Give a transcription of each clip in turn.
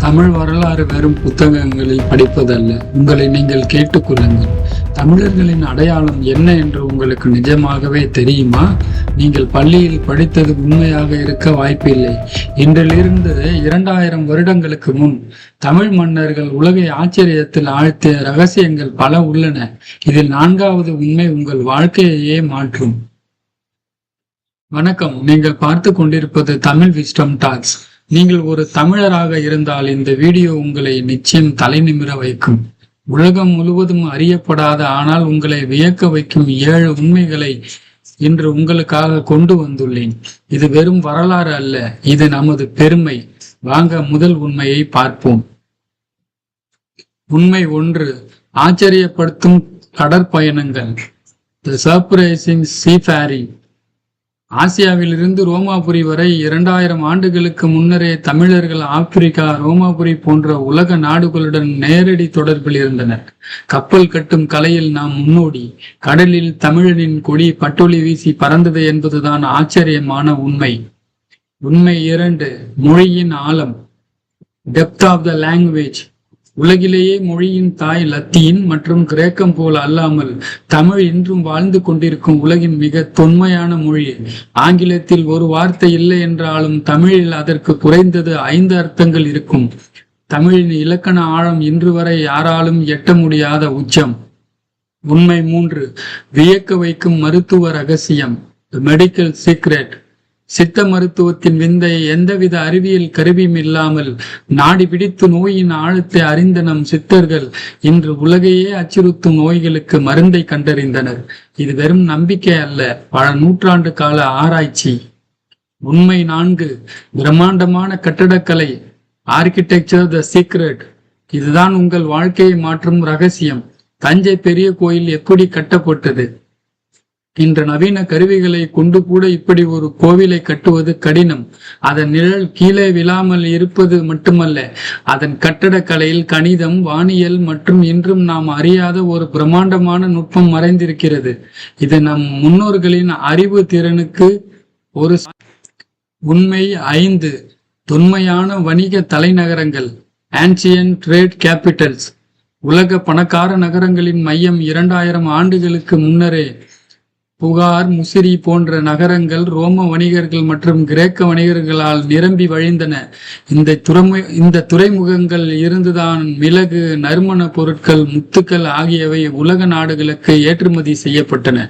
தமிழ் வரலாறு வெறும் புத்தகங்களில் படிப்பதல்ல. உங்களை நீங்கள் கேட்டுக்கொள்ளுங்கள். தமிழர்களின் அடையாளம் என்ன என்று உங்களுக்கு நிஜமாகவே தெரியுமா? நீங்கள் பள்ளியில் படித்தது உண்மையாக இருக்க வாய்ப்பில்லை. இன்றிலிருந்து இரண்டாயிரம் வருடங்களுக்கு முன் தமிழ் மன்னர்கள் உலகை ஆச்சரியத்தில் ஆழ்த்திய ரகசியங்கள் பல உள்ளன. இதில் நான்காவது உண்மை உங்கள் வாழ்க்கையையே மாற்றும். வணக்கம். நீங்கள் பார்த்து கொண்டிருப்பது தமிழ் விஸ்டம் டாக்ஸ். நீங்கள் ஒரு தமிழராக இருந்தால் இந்த வீடியோ உங்களை நிச்சயம் தலைநிமிர வைக்கும். உலகம் முழுவதும் அறியப்படாத ஆனால் உங்களை வியக்க வைக்கும் ஏழு உண்மைகளை இன்று உங்களுக்காக கொண்டு வந்துள்ளேன். இது வெறும் வரலாறு அல்ல இது நமது பெருமை. வாங்க முதல் உண்மையை பார்ப்போம். உண்மை ஒன்று ஆச்சரியப்படுத்தும் கடற்பயணங்கள். த சர்ப்ரைசிங் சீஃபேரிங் ஆசியாவிலிருந்து ரோமாபுரி வரை இரண்டாயிரம் ஆண்டுகளுக்கு முன்னரே தமிழர்கள் ஆப்பிரிக்கா ரோமாபுரி போன்ற உலக நாடுகளுடன் நேரடி தொடர்பில் இருந்தனர். கப்பல் கட்டும் கலையில் நாம் முன்னோடி. கடலில் தமிழனின் கொடி பட்டொலி வீசி பறந்தது என்பதுதான் ஆச்சரியமான உண்மை. உண்மை இரண்டு மொழியின் ஆழம். டெப்த் ஆஃப் த லாங்குவேஜ் உலகிலேயே மொழியின் தாய் லத்தீன் மற்றும் கிரேக்கம் போல் அல்லாமல் தமிழ் இன்றும் வாழ்ந்து கொண்டிருக்கும் உலகின் மிக தொன்மையான மொழி. ஆங்கிலத்தில் ஒரு வார்த்தை இல்லை என்றாலும் தமிழில் அதற்கு குறைந்தது ஐந்து அர்த்தங்கள் இருக்கும். தமிழின் இலக்கண ஆழம் இன்று வரை யாராலும் எட்ட முடியாத உச்சம். உண்மை மூன்று வியக்க வைக்கும் மருத்துவ ரகசியம். மெடிக்கல் சீக்ரெட் சித்த மருத்துவத்தின் விந்தை எந்தவித அறிவியல் கருவியும் இல்லாமல் நாடி பிடித்து நோயின் ஆழத்தை அறிந்த நம் சித்தர்கள் இன்று உலகையே அச்சுறுத்தும் நோய்களுக்கு மருந்தை கண்டறிந்தனர். இது வெறும் நம்பிக்கை அல்ல. பல நூற்றாண்டு கால ஆராய்ச்சி. உண்மை நான்கு. பிரம்மாண்டமான கட்டடக்கலை. ஆர்கிடெக்சர் த சீக்ரெட் இதுதான் உங்கள் வாழ்க்கையை மாற்றும் ரகசியம். தஞ்சை பெரிய கோயில் எப்படி கட்டப்பட்டது? இன்று நவீன கருவிகளை கொண்டு கூட இப்படி ஒரு கோவிலை கட்டுவது கடினம். அதன் நிழல் கீழே விழாமல் இருப்பது மட்டுமல்ல அதன் கட்டடக்கலையில் கணிதம் வானியல் மற்றும் இன்றும் நாம் அறியாத ஒரு பிரம்மாண்டமான நுட்பம் மறைந்திருக்கிறது. இது நம் முன்னோர்களின் அறிவு திறனுக்கு ஒரு உண்மை ஐந்து தொன்மையான வணிக தலைநகரங்கள் ஆன்சியன் ட்ரேட் கேபிட்டல்ஸ் உலக பணக்கார நகரங்களின் மையம் இரண்டாயிரம் ஆண்டுகளுக்கு முன்னரே புகார் முசிறி போன்ற நகரங்கள் ரோம வணிகர்கள் மற்றும் கிரேக்க வணிகர்களால் நிரம்பி வழிந்தன. இந்த துறைமு இந்த துறைமுகங்கள் இருந்துதான் மிளகு நறுமண பொருட்கள் முத்துக்கள் ஆகியவை உலக நாடுகளுக்கு ஏற்றுமதி செய்யப்பட்டன.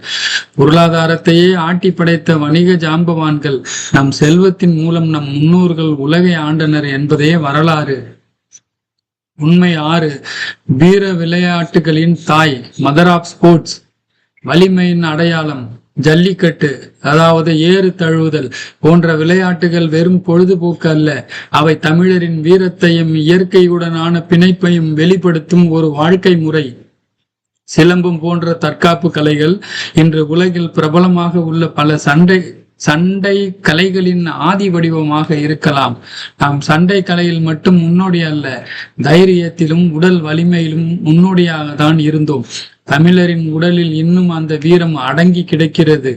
பொருளாதாரத்தையே ஆட்டி படைத்த வணிக ஜாம்பவான்கள் நம் செல்வத்தின் மூலம் நம் முன்னோர்கள் உலகை ஆண்டனர் என்பதே வரலாறு. உண்மை ஆறு வீர விளையாட்டுகளின் தாய் மதர் ஆஃப் ஸ்போர்ட்ஸ் வலிமையின் அடையாளம் ஜல்லிக்கட்டு அதாவது ஏறு தழுவுதல் போன்ற விளையாட்டுகள் வெறும் பொழுதுபோக்கு அல்ல. அவை தமிழரின் வீரத்தையும் இயற்கையுடனான பிணைப்பையும் வெளிப்படுத்தும் ஒரு வாழ்க்கை முறை. சிலம்பம் போன்ற தற்காப்பு கலைகள் இன்று உலகில் பிரபலமாக உள்ள பல சண்டை சண்டை கலைகளின் ஆதி வடிவமாக இருக்கலாம். நாம் சண்டை கலையில் மட்டும் முன்னோடி அல்ல தைரியத்திலும் உடல் வலிமையிலும் முன்னோடியாக தான் இருந்தோம். தமிழரின் உடலில் இன்னும் அந்த வீரம் அடங்கி கிடக்கிறது.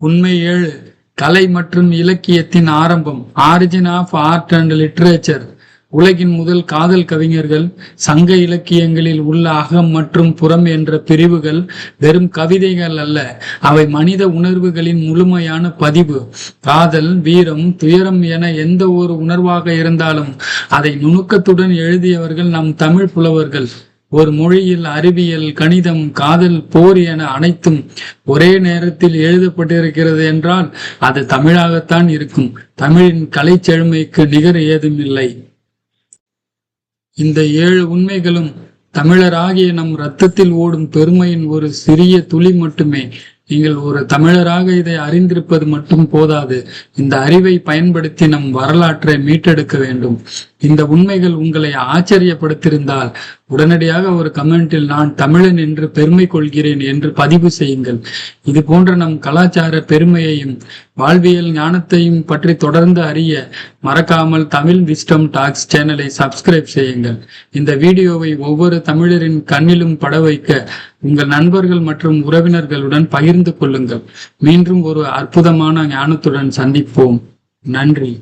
உண்மை ஏழு கலை மற்றும் இலக்கியத்தின் ஆரம்பம். Origin of art and literature உலகின் முதல் காதல் கவிஞர்கள் சங்க இலக்கியங்களில் உள்ள அகம் மற்றும் புறம் என்ற பிரிவுகள் வெறும் கவிதைகள் அல்ல. அவை மனித உணர்வுகளின் முழுமையான பதிவு. காதல் வீரம் துயரம் என எந்த ஒரு உணர்வாக இருந்தாலும் அதை நுணுக்கத்துடன் எழுதியவர்கள் நம் தமிழ் புலவர்கள். ஒரு மொழியில் அறிவியல் கணிதம் காதல் போர் என அனைத்தும் ஒரே நேரத்தில் எழுதப்பட்டிருக்கிறது என்றால் அது தமிழாகத்தான் இருக்கும். தமிழின் கலை செழுமைக்கு நிகர் ஏதும் இல்லை. இந்த ஏழு உண்மைகளும் தமிழராகிய நம் ரத்தத்தில் ஓடும் பெருமையின் ஒரு சிறிய துளி மட்டுமே. நீங்கள் ஒரு தமிழராக இதை அறிந்திருப்பது மட்டும் போதாது. இந்த அறிவை பயன்படுத்தி நம் வரலாற்றை மீட்டெடுக்க வேண்டும். இந்த உண்மைகள் உங்களை ஆச்சரியப்படுத்தியிருந்தால் உடனடியாக ஒரு கமெண்டில் நான் தமிழன் என்று பெருமை கொள்கிறேன் என்று பதிவு செய்யுங்கள். இது போன்ற நம் கலாச்சார பெருமையையும் வாழ்வியல் ஞானத்தையும் பற்றி தொடர்ந்து அறிய மறக்காமல் தமிழ் விஸ்டம் டாக்ஸ் சேனலை சப்ஸ்கிரைப் செய்யுங்கள். இந்த வீடியோவை ஒவ்வொரு தமிழரின் கண்ணிலும் பட வைக்க உங்கள் நண்பர்கள் மற்றும் உறவினர்களுடன் பகிர்ந்து கொள்ளுங்கள். மீண்டும் ஒரு அற்புதமான ஞானத்துடன் சந்திப்போம். நன்றி.